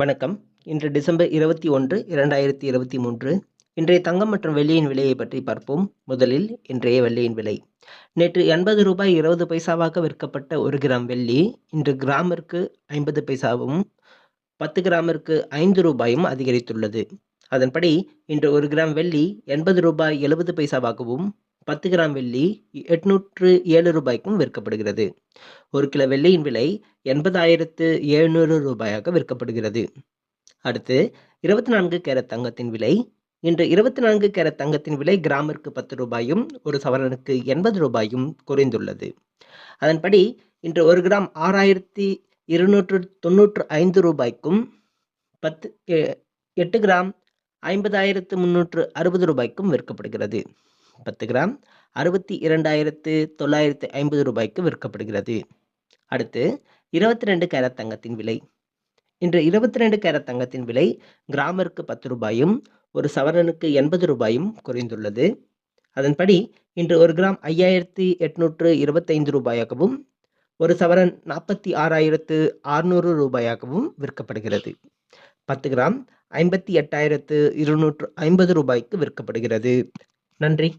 வணக்கம். இன்று டிசம்பர் இருபத்தி ஒன்று இரண்டாயிரத்தி இருபத்தி மூன்று. இன்றைய தங்கம் மற்றும் வெள்ளியின் விலையை பற்றி பார்ப்போம். முதலில் இன்றைய வெள்ளியின் விலை. நேற்று எண்பது ரூபாய் இருபது பைசாவாக விற்கப்பட்ட ஒரு கிராம் வெள்ளி இன்று கிராமிற்கு ஐம்பது பைசாவும் பத்து கிராமிற்கு ஐந்து ரூபாயும் அதிகரித்துள்ளது. அதன்படி இன்று ஒரு கிராம் வெள்ளி எண்பது ரூபாய் எழுபது பைசாவாகவும் பத்து கிராம் வெள்ளி எட்நூற்று ஏழு ரூபாய்க்கும் விற்கப்படுகிறது. ஒரு கிலோ வெள்ளியின் விலை எண்பதாயிரத்து எழுநூறு ரூபாயாக விற்கப்படுகிறது. அடுத்து இருபத்தி நான்கு கேரட் தங்கத்தின் விலை. இன்று இருபத்தி நான்கு கேரட் தங்கத்தின் விலை கிராமிற்கு பத்து ரூபாயும் ஒரு சவரனுக்கு எண்பது ரூபாயும் குறைந்துள்ளது. அதன்படி இன்று ஒரு கிராம் ஆறாயிரத்தி இருநூற்று தொண்ணூற்று ஐந்து ரூபாய்க்கும் பத்து எட்டு கிராம் ஐம்பதாயிரத்து முந்நூற்று அறுபது ரூபாய்க்கும் விற்கப்படுகிறது. பத்து கிராம் அறுபத்தி இரண்டாயிரத்து தொள்ளாயிரத்து ஐம்பது ரூபாய்க்கு விற்கப்படுகிறது. அடுத்து இருபத்தி ரெண்டு கேரட் தங்கத்தின் விலை. இன்று இருபத்தி ரெண்டு கேரட் தங்கத்தின் விலை கிராமிற்கு பத்து ரூபாயும் ஒரு சவரனுக்கு எண்பது ரூபாயும் குறைந்துள்ளது. அதன்படி இன்று ஒரு கிராம் ஐயாயிரத்தி எட்நூற்று இருபத்தைந்து ரூபாயாகவும் ஒரு சவரன் நாற்பத்தி ஆறாயிரத்து அறுநூறு ரூபாயாகவும் விற்கப்படுகிறது. பத்து கிராம் ஐம்பத்தி எட்டாயிரத்து இருநூற்று ஐம்பது ரூபாய்க்கு விற்கப்படுகிறது. நன்றி.